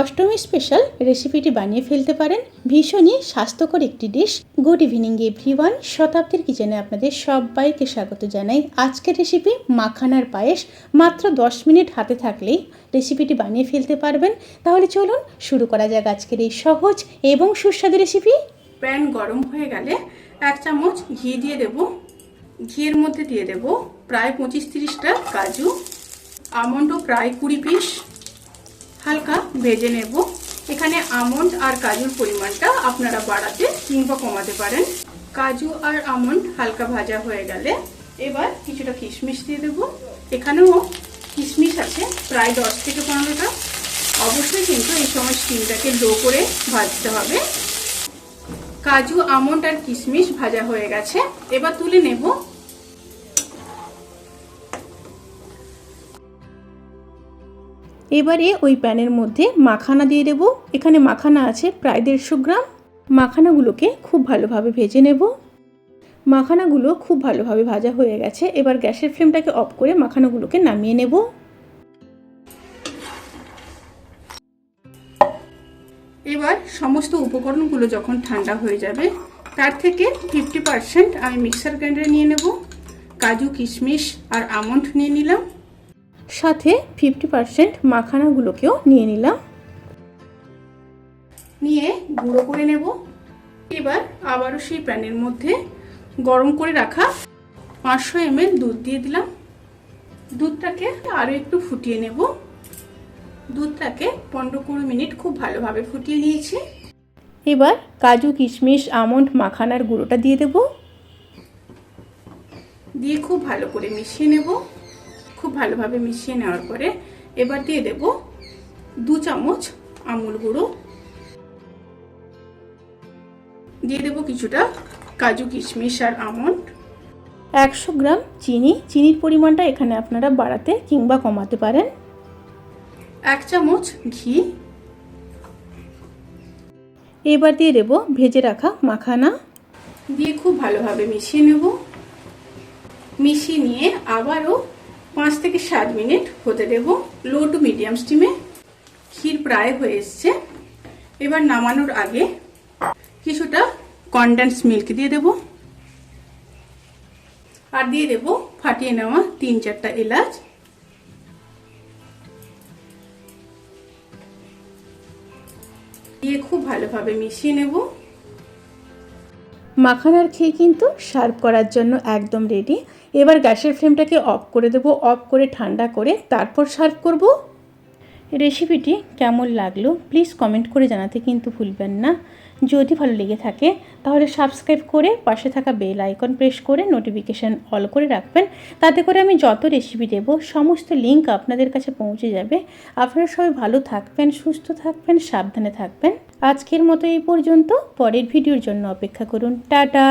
Ashtami special রেসিপিটি বানিয়ে ফেলতে পারেন। ভীষণই স্বাস্থ্যকর একটি ডিশ গুড ইভিনিং এভরিওয়ান শতাব্দীর কিচেনে আপনাদের সবাইকে স্বাগত জানাই। আজকের রেসিপি মাখানার পায়েস। মাত্র দশ মিনিট হাতে থাকলেই রেসিপিটি বানিয়ে ফেলতে পারবেন। তাহলে চলুন শুরু করা যাক আজকের এই সহজ এবং সুস্বাদু রেসিপি প্যান গরম হয়ে গেলে এক চামচ ঘি দিয়ে দেব। ঘিয়ের মধ্যে দিয়ে দেব প্রায় পঁচিশ তিরিশটা কাজু। আমন্ডও প্রায় কুড়ি পিস। হালকা ভেজে নেব। এখানে আমন্ড আর কাজুর পরিমাণটা আপনারা বাড়াতে কিংবা কমাতে পারেন। কাজু আর আমন্ড হালকা ভাজা হয়ে গেলে এবার কিছুটা কিশমিশ দিয়ে দেব। এখানেও কিশমিশ আছে, প্রায় দশ থেকে পনেরোটা। অবশ্যই কিন্তু এই সময় স্টিমটাকে লো করে ভাজতে হবে। কাজু, আমন্ড আর কিশমিশ ভাজা হয়ে গেছে। এবার তুলে নেব এবারে ওই প্যানের মধ্যে মাখানা দিয়ে দেব। এখানে মাখানা আছে প্রায় দেড়শো গ্রাম। মাখানাগুলোকে খুব ভালোভাবে ভেজে নেব। মাখানাগুলো খুব ভালোভাবে ভাজা হয়ে গেছে। এবার গ্যাসের ফ্লেমটাকে অফ করে মাখানাগুলোকে নামিয়ে নেব। এবার সমস্ত উপকরণগুলো যখন ঠান্ডা হয়ে যাবে, তার থেকে ফিফটি পারসেন্ট আমি মিক্সার গ্রাইন্ডারে নিয়ে নেব। কাজু কিশমিশ আর আমন্ড নিয়ে নিলাম। সাথে ফিফটি পারসেন্ট মাখানাগুলোকেও নিয়ে নিলাম। নিয়ে গুঁড়ো করে নেব। এবার আবারও সেই প্যানের মধ্যে গরম করে রাখা পাঁচশো এমএল দুধ দিয়ে দিলাম। দুধটাকে আরও একটু ফুটিয়ে নেব। দুধটাকে পনেরো কুড়ি মিনিট খুব ভালোভাবে ফুটিয়ে নিয়েছি। এবার কাজু কিশমিশ আমন্ড মাখানার গুঁড়োটা দিয়ে দেব। দিয়ে খুব ভালো করে মিশিয়ে নেব। খুব ভালোভাবে মিশিয়ে নেওয়ার পরে এবার দিয়ে দেব দু চামচ আমুল গুঁড়ো। দিয়ে দেব কিছুটা কাজু কিশমিশ আর আমন্ড। একশো গ্রাম চিনি। চিনির পরিমাণটা এখানে আপনারা বাড়াতে কিংবা কমাতে পারেন। এক চামচ ঘি। এবার দিয়ে দেব ভেজে রাখা মাখানা। দিয়ে খুব ভালোভাবে মিশিয়ে নেব। মিশিয়ে নিয়ে আবারও পাঁচ থেকে সাত মিনিট হতে দেব। লো টু মিডিয়াম স্টিমে ক্ষীর প্রায় হয়ে এসছে। এবার নামানোর আগে কিছুটা কনডেন্স মিল্ক দিয়ে দেব। আর দিয়ে দেব ফাটিয়ে নেওয়া তিন চারটা এলাচ। দিয়ে খুব ভালোভাবে মিশিয়ে নেব। মাখানার খেয়ে কিন্তু সার্ভ করার জন্য একদম রেডি এবার গ্যাসের ফ্লেমটাকে অফ করে দেবো। অফ করে ঠান্ডা করে তারপর সার্ভ করব। রেসিপিটি কেমন লাগল? প্লিজ কমেন্ট করে জানাতে কিন্তু ভুলবেন না। যদি ভালো লেগে থাকে, তাহলে সাবস্ক্রাইব করে পাশে থাকা বেল আইকন প্রেস করে নোটিফিকেশান অল করে রাখবেন। তাতে করে আমি যত রেসিপি দেব, সমস্ত লিঙ্ক আপনাদের কাছে পৌঁছে যাবে। আপনারা সবাই ভালো থাকবেন, সুস্থ থাকবেন, সাবধানে থাকবেন। আজকের মতো এই পর্যন্ত। পরের ভিডিওর জন্য অপেক্ষা করুন। টাটা!